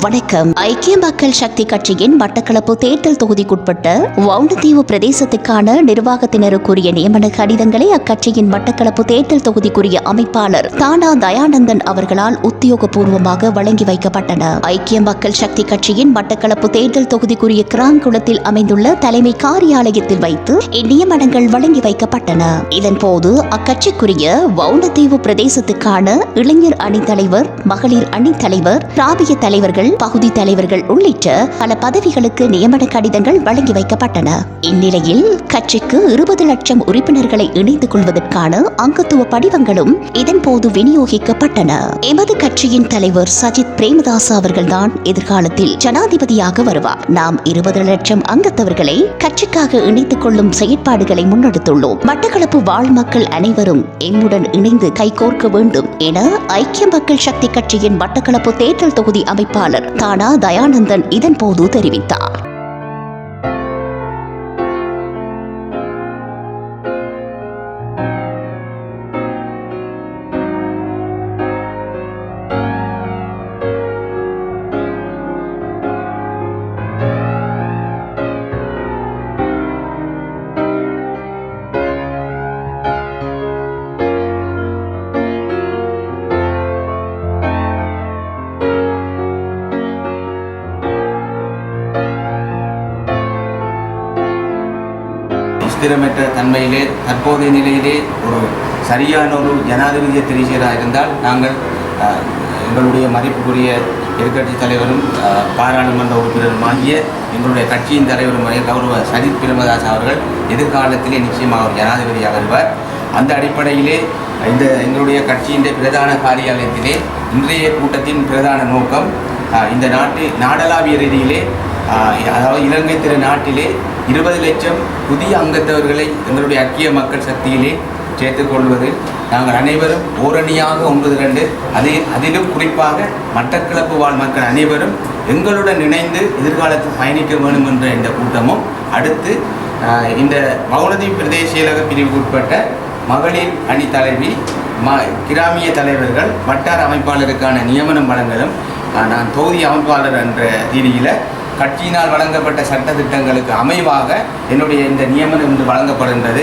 வணக்கம். ஐக்கிய மக்கள் சக்தி கட்சியின் மட்டக்களப்பு தேர்தல் தொகுதிக்குட்பட்ட வவுண்டதீவு பிரதேசத்துக்கான நிர்வாகத்தினருக்குரிய நியமன கடிதங்களை அக்கட்சியின் மட்டக்களப்பு தேர்தல் தொகுதிக்குரிய அமைப்பாளர் தானா தயானந்தன் அவர்களால் உத்தியோகபூர்வமாக வழங்கி வைக்கப்பட்டன. ஐக்கிய மக்கள் சக்தி கட்சியின் மட்டக்களப்பு தேர்தல் தொகுதிக்குரிய கிராங்குளத்தில் அமைந்துள்ள தலைமை காரியாலயத்தில் வைத்து இந்நியமனங்கள் வழங்கி வைக்கப்பட்டன. இதன்போது அக்கட்சிக்குரிய வவுண்டதீவு பிரதேசத்துக்கான இளைஞர் அணி தலைவர் மகளிர் அணி தலைவர் பிராபிய தலைவர்கள் பகுதி தலைவர்கள் உள்ளிட்ட பல பதவிகளுக்கு நியமன கடிதங்கள் வழங்கி வைக்கப்பட்டன. இந்நிலையில் கட்சிக்கு இருபது லட்சம் உறுப்பினர்களை இணைத்துக் கொள்வதற்கான அங்கத்துவ படிவங்களும் இதன்போது விநியோகிக்கப்பட்டன. எமது கட்சியின் தலைவர் சஜித் பிரேமதாஸ் அவர்கள்தான் எதிர்காலத்தில் ஜனாதிபதியாக வருவார். நாம் இருபது லட்சம் அங்கத்தவர்களை கட்சிக்காக இணைத்துக் கொள்ளும் செயற்பாடுகளை முன்னெடுத்துள்ளோம். மட்டக்களப்பு வாழ் மக்கள் அனைவரும் எம்முடன் இணைந்து கைகோர்க்க வேண்டும் என ஐக்கிய மக்கள் சக்தி கட்சியின் மட்டக்களப்பு தேர்தல் தொகுதி அமைப்பாளர் தானா தயானந்தன் இதன்போது தெரிவித்தார். ஸ்திரமற்ற தன்மையிலே தற்போதைய நிலையிலே ஒரு சரியான ஒரு ஜனாதிபதியை தெரிவிக்கிறதாக இருந்தால் நாங்கள் எங்களுடைய மதிப்புக்குரிய எதிர்கட்சி தலைவரும் பாராளுமன்ற உறுப்பினருமாகிய எங்களுடைய கட்சியின் தலைவருமாகிய கௌரவ சஜித் பிரேமதாஸ் அவர்கள் எதிர்காலத்திலே நிச்சயமாக ஒரு ஜனாதிபதியாக வருவார். அந்த அடிப்படையிலே இந்த எங்களுடைய கட்சியின் பிரதான காரியாலயத்திலே இன்றைய கூட்டத்தின் பிரதான நோக்கம் இந்த நாட்டு நாடளாவிய ரீதியிலே அதாவது இலங்கை திரு நாட்டிலே இருபது லட்சம் புதிய அங்கத்தவர்களை எங்களுடைய ஐக்கிய மக்கள் சக்தியிலே சேர்த்துக்கொள்வது நாங்கள் அனைவரும் ஓரணியாக ஒன்று திரண்டு அதில் அதிலும் குறிப்பாக மட்டக்கிழப்பு வாழ் மக்கள் அனைவரும் எங்களுடன் இணைந்து எதிர்காலத்தில் பயணிக்க வேண்டும் என்ற இந்த கூட்டமும் அடுத்து இந்த மௌனதி பிரதேச செயலக பிரிவுக்கு உட்பட்ட மகளிர் அணி தலைவி ம கிராமிய தலைவர்கள் வட்டார அமைப்பாளருக்கான நியமனம் வழங்கலும் நான் தொகுதி அமைப்பாளர் என்ற ரீதியில் கட்சியினால் வழங்கப்பட்ட சட்ட திட்டங்களுக்கு அமைவாக என்னுடைய இந்த நியமனம் இன்று வழங்கப்படுகின்றது.